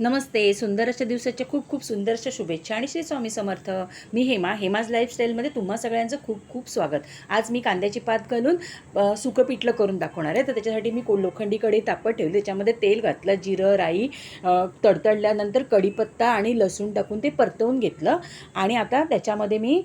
नमस्ते सुंदर अशा दिवसाच्या खूप खूप सुंदर अशा शुभेच्छा आणि श्री स्वामी समर्थ. मी हेमा हेमाज लाईफस्टाईलमध्ये तुम्हा सगळ्यांचं खूप खूप स्वागत. आज मी कांद्याची पात घालून सुकं पिठलं करून दाखवणार आहे. तर त्याच्यासाठी मी को लोखंडी कढई तापत ठेवली. त्याच्यामध्ये तेल घातलं जिरं राई तडतडल्यानंतर कढीपत्ता आणि लसूण टाकून ते परतवून घेतलं. आणि आता त्याच्यामध्ये मी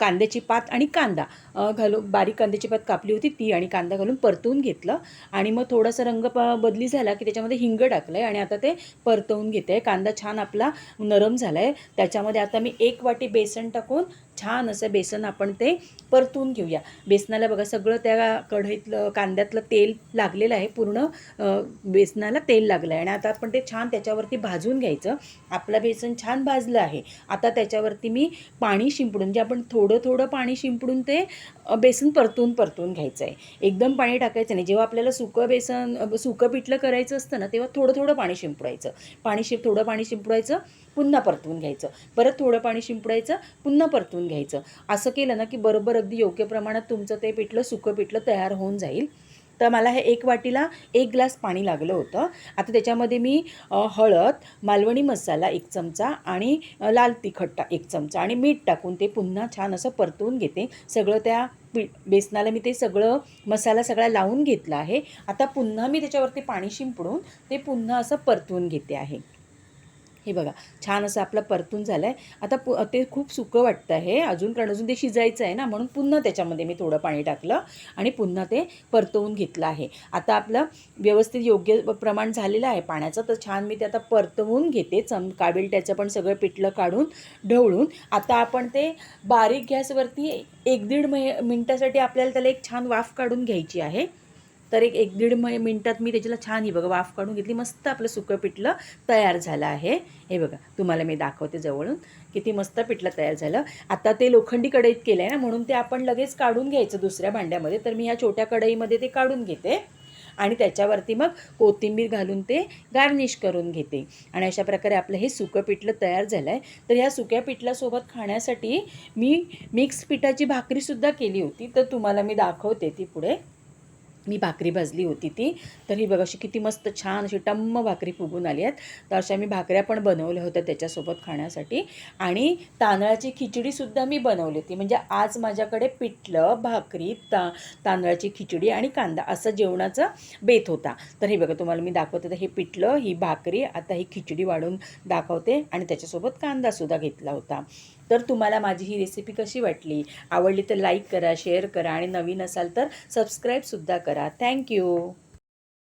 कांद्याची पात आणि कांदा. घालू घालून बारीक कांद्याची पात कापली होती ती आणि कांदा घालून परतवून घेतलं. आणि मग थोडासा रंग प बदली झाला की त्याच्यामध्ये हिंग टाकलं आहे आणि आता ते परतवून घेते आहे कांदा छान आपला नरम झाला आहे त्याच्यामध्ये आता मी एक वाटी बेसन टाकून छान असं बेसन आपण ते परतून घेऊया. बेसनाला बघा सगळं त्या कढईतलं कांद्यातलं तेल लागलेलं आहे. पूर्ण बेसनाला तेल लागलं आहे आणि आता आपण ते छान त्याच्यावरती भाजून घ्यायचं. आपलं बेसन छान भाजलं आहे. आता त्याच्यावरती मी पाणी शिंपडून जे आपण थोडं थोडं पाणी शिंपडून ते बेसन परतून परतून घ्यायचं आहे एकदम पाणी टाकायचं नाही. जेव्हा आपल्याला सुकं बेसन सुकं पिठलं करायचं असतं ना तेव्हा थोडं थोडं पाणी शिंपडायचं. पाणी शिंप थोडं पाणी शिंपडायचं पुन्हा परतवून घ्यायचं. परत थोडं पाणी शिंपडायचं पुन्हा परतून करून घ्यायचं. असं केलं ना की बरोबर अगदी योग्य प्रमाणात तुमचं ते पिठलं सुकं पिठलं तयार होऊन जाईल. तर मला हे एक वाटीला एक ग्लास पाणी लागलं होतं. आता त्याच्यामध्ये मी हळद मालवणी मसाला एक चमचा आणि लाल तिखट्टा एक चमचा आणि मीठ टाकून ते पुन्हा छान असं परतवून घेते. सगळं त्या पी बेसनाला मी ते सगळं मसाला सगळा लावून घेतला आहे. आता पुन्हा मी त्याच्यावरती पाणी शिंपडून ते पुन्हा असं परतवून घेते आहे. हे बघा छान असं आपलं परतून झालं आहे आता पु ते खूप सुकं वाटतं आहे. अजून कारण अजून ते शिजायचं आहे ना म्हणून पुन्हा त्याच्यामध्ये मी थोडं पाणी टाकलं आणि पुन्हा ते परतवून घेतलं आहे. आता आपलं व्यवस्थित योग्य प्रमाण झालेलं आहे पाण्याचं तर छान मी ते आता परतवून घेते. चम काबिल त्याचं पण सगळं पिठलं काढून ढवळून. आता आपण ते बारीक गॅसवरती एक दीड मै मिनटासाठी आपल्याला त्याला एक छान वाफ काढून घ्यायची आहे. तर एक एक दीड म मिनटात मी त्याच्याला छान ही बघा वाफ काढून घेतली. मस्त आपलं सुकं पिठलं तयार झालं आहे. हे बघा तुम्हाला मी दाखवते जवळून किती मस्त पिठलं तयार झालं. आता ते लोखंडी कढईत केलं आहे ना म्हणून ते आपण लगेच काढून घ्यायचं दुसऱ्या भांड्यामध्ये. तर मी ह्या छोट्या कढईमध्ये ते काढून घेते. आणि त्याच्यावरती मग कोथिंबीर घालून ते गार्निश करून घेते. आणि अशा प्रकारे आपलं हे सुकं पिठलं तयार झालं आहे तर ह्या सुक्या पिठल्यासोबत खाण्यासाठी मी मिक्स पिठाची भाकरीसुद्धा केली होती. तर तुम्हाला मी दाखवते ती पुढे. मी भाकरी भाजली होती ती. तर ही बघा अशी किती मस्त छान अशी टम्म भाकरी फुगून आली आहेत. तर अशा मी भाकऱ्या पण बनवल्या होत्या त्याच्यासोबत खाण्यासाठी. आणि तांदळाची खिचडीसुद्धा मी बनवली होती. म्हणजे आज माझ्याकडे पिठलं भाकरी ता तांदळाची खिचडी आणि कांदा असं जेवणाचा बेत होता. तर हे बघा तुम्हाला मी दाखवत. होतं हे पिठलं ही भाकरी आता ही खिचडी वाढून दाखवते. आणि त्याच्यासोबत कांदासुद्धा घेतला होता. तर तुम्हाला माझी ही रेसिपी कशी वाटली? आवडली तर लाईक करा शेअर करा आणि नवीन असाल तर सबस्क्राईबसुद्धा करा. करा थँक्यू